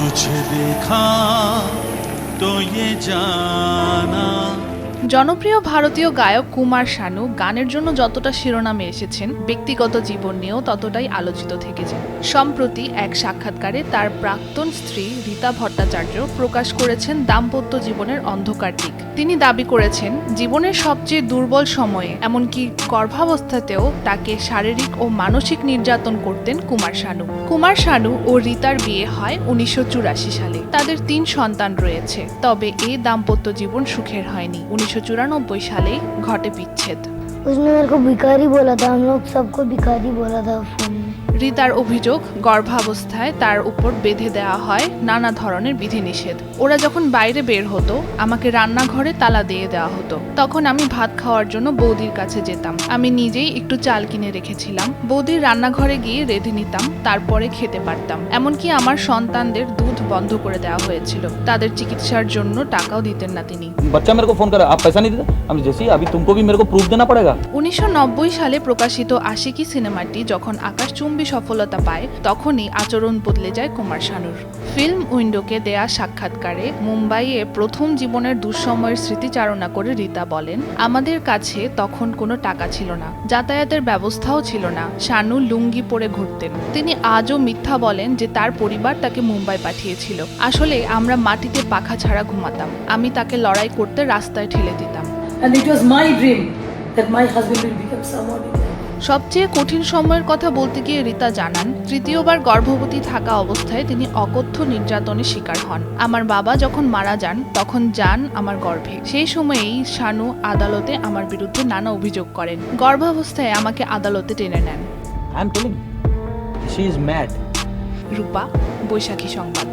तुझे देखा तो ये जाना জনপ্রিয় ভারতীয় গায়ক কুমার শানু গানের জন্য যতটা শিরোনামে এসেছেন, ব্যক্তিগত জীবন নিয়েও ততটাই আলোচিত থেকেছেন। সম্প্রতি এক সাক্ষাৎকারে তার প্রাক্তন স্ত্রী রীতা ভট্টাচার্য প্রকাশ করেছেন দাম্পত্য জীবনের অন্ধকার দিক। তিনি দাবি করেছেন, জীবনের সবচেয়ে দুর্বল সময়ে, এমনকি গর্ভাবস্থাতেও তাকে শারীরিক ও মানসিক নির্যাতন করতেন কুমার শানু। কুমার শানু ও রীতার বিয়ে হয় উনিশশো চুরাশি সালে। তাদের তিন সন্তান রয়েছে, তবে এই দাম্পত্য জীবন সুখের হয়নি। উনিশশো সালেই ঘটে বিচ্ছেদ। उसने मेरे को भिखारी बोला था हम लोग सबको भिखारी बोला था फोन में রিতার অভিযোগ গর্ভাবস্থায় তার উপর বেঁধে দেওয়া হয় নানা ধরনের বিধিনিষেধ ওরা যখন বাইরে বের হতো আমাকে রান্নাঘরে তালা দিয়ে দেওয়া হতো তখন আমি ভাত খাওয়ার জন্য বৌদির কাছে যেতাম আমি নিজেই একটু চাল কিনে রেখেছিলাম বৌদির রান্নাঘরে গিয়ে রেঁধে নিতাম তারপরে খেতে পারতাম এমনকি আমার সন্তানদের দুধ বন্ধ করে দেওয়া হয়েছিল তাদের চিকিৎসার জন্য টাকাও দিতেন না তিনি बच्चा मेरे को फोन करा आप पैसा नहीं देते हम जैसे ही अभी तुमको भी मेरे को বোঝা উনিশশো সালে প্রকাশিত আশিকি সিনেমাটি যখন আকাশচুম্বী সফলতা পায় তখনই আচরণ বদলে যায় কুমার শানুর। ফিল্ম উইন্ডোকে দেয়া সাক্ষাৎকারে মুম্বাইয়ে প্রথম জীবনের দুঃসময়ের স্মৃতিচারণা করে রীতা বলেন আমাদের কাছে তখন কোনো টাকা ছিল না যাতায়াতের ব্যবস্থাও ছিল না শানু লুঙ্গি পরে ঘুরতেন। তিনি আজও মিথ্যা বলেন যে তার পরিবার তাকে মুম্বাই পাঠিয়েছিল। আসলে আমরা মাটিতে পাখা ছাড়া ঘুমাতাম আমি তাকে লড়াই করতে রাস্তায় ঠেলে দিতাম। And it was my dream সবচেয়ে কঠিন সময়ের কথা বলতে গিয়ে রীতা জানান তৃতীয়বার গর্ভবতী থাকা অবস্থায় তিনি অকথ্য নির্যাতনের শিকার হন। আমার বাবা যখন মারা যান তখন যান আমার গর্ভে। সেই সময়েই শানু আদালতে আমার বিরুদ্ধে নানা অভিযোগ করেন। গর্ভাবস্থায় আমাকে আদালতে টেনে নেন। রূপা বৈশাখী সংবাদ।